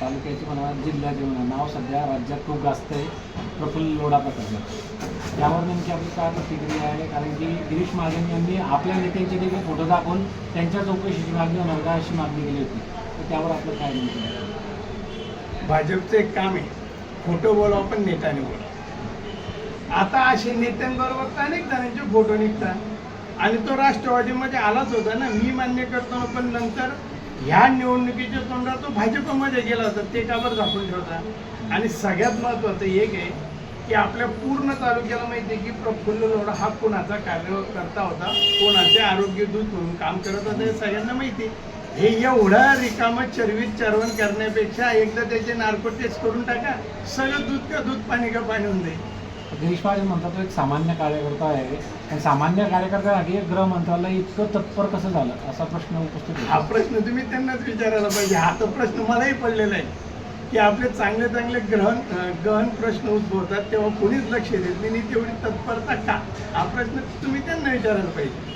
तालुक्याचे म्हणा जिल्ह्याचे म्हणा नाव सध्या राज्यात खूप जास्त आहे. प्रफुल्ल लोढा प्रकरण यावर नेमकी आपली काय प्रतिक्रिया आहे? कारण की गिरीश महाजन यांनी आपल्या नेत्यांचे देखील फोटो दाखवून त्यांच्या चौकशीची मागणी होणार का अशी मागणी केली होती. तर त्यावर आपलं काय नेमकं भाजपचं एक काम आहे. फोटो बोलाव पण नेत्याने बोला आता असे नेत्यांबरोबर अनेक जणांचे फोटो निघतात. आणि तो राष्ट्रवादीमध्ये आलाच होता ना. मी मान्य करतो पण नंतर ह्या निवडणुकीच्या तोंडात तो भाजपमध्ये गेला होता ते काबर झाकून ठेवता? आणि सगळ्यात महत्त्वाचं एक आहे की आपल्या पूर्ण तालुक्याला माहिती आहे की प्रफुल्ल लोढा हा कोणाचा कार्यकर्ता होता कोणाचे आरोग्य दूत म्हणून काम करत होता हे सगळ्यांना माहिती हे एवढा रिकाम चरवीत चरवण करण्यापेक्षा एकदा त्याचे नार्को टेस्ट करून टाका सगळं दूध का दूध पाणी का पाणी होऊन जाईल. गिरीश महाजन म्हणतात तो एक सामान्य कार्यकर्ता आहे. आणि सामान्य कार्यकर्त्यासाठी एक गृह मंत्रालय इतकं तत्पर कसं झालं? असा प्रश्न उपस्थित हा प्रश्न तुम्ही त्यांनाच विचारायला पाहिजे. हा तर प्रश्न मलाही पडलेला आहे. की आपले चांगले चांगले ग्रहण गहन प्रश्न उद्भवतात तेव्हा कोणीच लक्ष देत नाही तेवढी तत्परता का? हा प्रश्न तुम्ही त्यांना विचारायला पाहिजे.